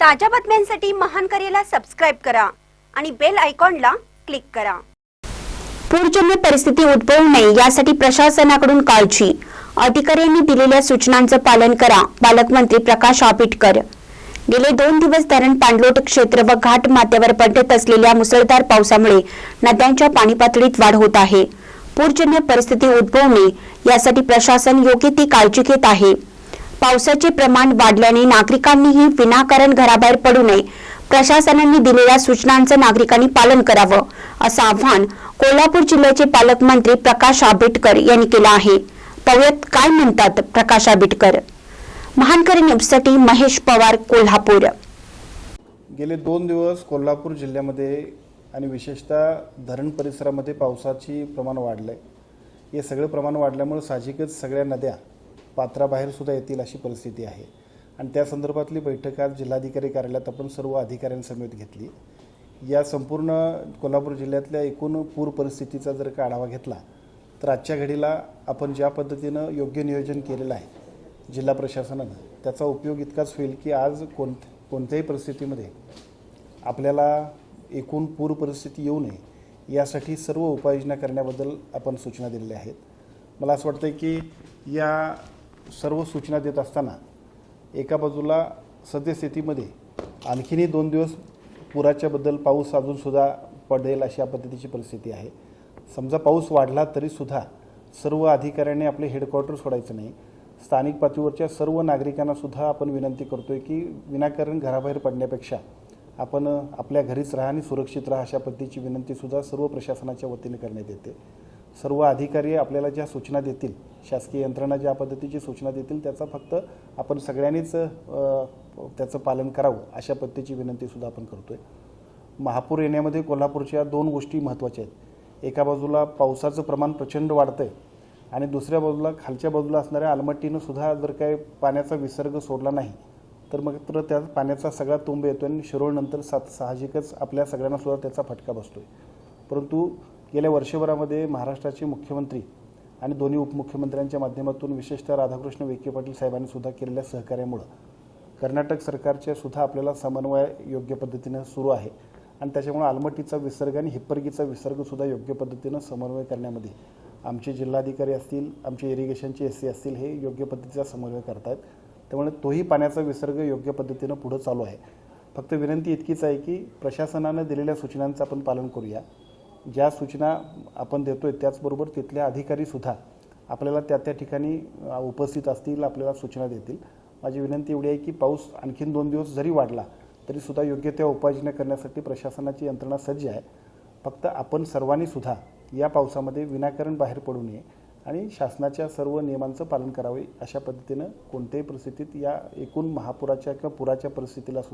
ताज्या बातम्यांसाठी महान करेला सबस्क्राईब करा आणि बेल आयकॉनला क्लिक करा. पूरजन्य परिस्थिती उद्भवू नये यासाठी प्रशासनाकडून काळजी. अधिकाऱ्यांनी दिलेल्या सूचनांचं पालन करा पालकमंत्री प्रकाश आंबेडकर. गेले दोन दिवस धरण पाणलोट क्षेत्र व घाट माथ्यावर पडत असलेल्या मुसळधार पावसामुळे नद्यांच्या पाणी पातळीत वाढ होत आहे. पूरजन्य परिस्थिती उद्भवू नये यासाठी प्रशासन योग्य ती काळजी घेत आहे. पावसाचे प्रमाण वाढल्याने नागरिकांनीही विनाकारण घराबाहेर पडू नये. प्रशासनाने दिलेल्या सूचनांचं नागरिकांनी पालन करावं असं आव्हान कोल्हापूर जिल्ह्याचे पालकमंत्री प्रकाश आंबेडकर यांनी केलं आहे. पाहुयात काय म्हणतात प्रकाश आंबेडकर? महानकर न्यूजसाठी महेश पवार कोल्हापूर. गेले दोन दिवस कोल्हापूर जिल्ह्यामध्ये आणि विशेषतः धरण परिसरामध्ये पावसाची प्रमाण वाढलं आहे हे सगळं प्रमाण वाढल्यामुळे साहजिकच सगळ्या नद्या पात्राबाहेर सुद्धा येतील अशी परिस्थिती आहे. आणि त्या संदर्भातली बैठक आज जिल्हाधिकारी कार्यालयात आपण सर्व अधिकाऱ्यांसमेत घेतली. या संपूर्ण कोल्हापूर जिल्ह्यातल्या एकूण पूर परिस्थितीचा जर का आढावा घेतला तर आजच्या घडीला आपण ज्या पद्धतीनं योग्य नियोजन केलेलं आहे जिल्हा प्रशासनानं त्याचा उपयोग इतकाच होईल की आज कोण कोणत्याही परिस्थितीमध्ये आपल्याला एकूण पूर परिस्थिती येऊ नये यासाठी सर्व उपाययोजना करण्याबद्दल आपण सूचना दिलेल्या आहेत. मला असं वाटतं की या सर्व सूचना देत असताना एका बाजूला सद्यस्थितीमध्ये आणखीनही दोन दिवस पुराच्याबद्दल पाऊस अजूनसुद्धा पडेल अशा पद्धतीची परिस्थिती आहे. समजा पाऊस वाढला तरीसुद्धा सर्व अधिकाऱ्यांनी आपले हेडक्वार्टर सोडायचं नाही. स्थानिक पातळीवरच्या सर्व नागरिकांनासुद्धा आपण विनंती करतोय की विनाकारण घराबाहेर पडण्यापेक्षा आपण आपल्या घरीच राहा आणि सुरक्षित राहा अशा पद्धतीची विनंतीसुद्धा सर्व प्रशासनाच्या वतीने करण्यात येते. सर्व अधिकारी आपल्याला ज्या सूचना देतील शासकीय यंत्रणा ज्या पद्धतीची सूचना देतील त्याचा फक्त आपण सगळ्यांनीच त्याचं पालन करावं अशा पद्धतीची विनंतीसुद्धा आपण करतोय. महापूर येण्यामध्ये कोल्हापूरच्या दोन गोष्टी महत्त्वाच्या आहेत. एका बाजूला पावसाचं प्रमाण प्रचंड वाढतं आहे आणि दुसऱ्या बाजूला खालच्या बाजूला असणाऱ्या आलमट्टीनं सुद्धा जर काही पाण्याचा विसर्ग सोडला नाही तर मग तर त्या पाण्याचा सगळा तुंब येतो आणि शिरोळनंतर सात साहजिकच आपल्या सगळ्यांना सुद्धा त्याचा फटका बसतो आहे परंतु गेल्या वर्षभरामध्ये महाराष्ट्राचे मुख्यमंत्री आणि दोन्ही उपमुख्यमंत्र्यांच्या माध्यमातून विशेषतः राधाकृष्ण विखे पाटील साहेबांनी सुद्धा केलेल्या सहकार्यामुळं कर्नाटक सरकारच्या सुद्धा आपल्याला समन्वय योग्य पद्धतीनं सुरू आहे. आणि त्याच्यामुळे आलमट्टीचा विसर्ग आणि हिप्परगीचा विसर्गसुद्धा योग्य पद्धतीनं समन्वय करण्यामध्ये आमचे जिल्हाधिकारी असतील आमचे इरिगेशनचे एस सी असतील हे योग्य पद्धतीचा समन्वय करतायत. त्यामुळे तोही पाण्याचा विसर्ग योग्य पद्धतीनं पुढं चालू आहे. फक्त विनंती इतकीच आहे की प्रशासनानं दिलेल्या सूचनांचं आपण पालन करूया. ज्या सूचना आपण देतोय त्याचबरोबर तिथल्या अधिकारीसुद्धा आपल्याला त्या त्या ठिकाणी उपस्थित असतील आपल्याला सूचना देतील. माझी विनंती एवढी आहे की पाऊस आणखीन दोन दिवस जरी वाढला तरीसुद्धा योग्य त्या उपाययोजना करण्यासाठी प्रशासनाची यंत्रणा सज्ज आहे. फक्त आपण सर्वांनी सुद्धा या पावसामध्ये विनाकारण बाहेर पडू नये आणि शासनाच्या सर्व नियमांचं पालन करावे अशा पद्धतीनं कोणत्याही परिस्थितीत या एकूण महापुराच्या किंवा पुराच्या परिस्थितीला सुद्धा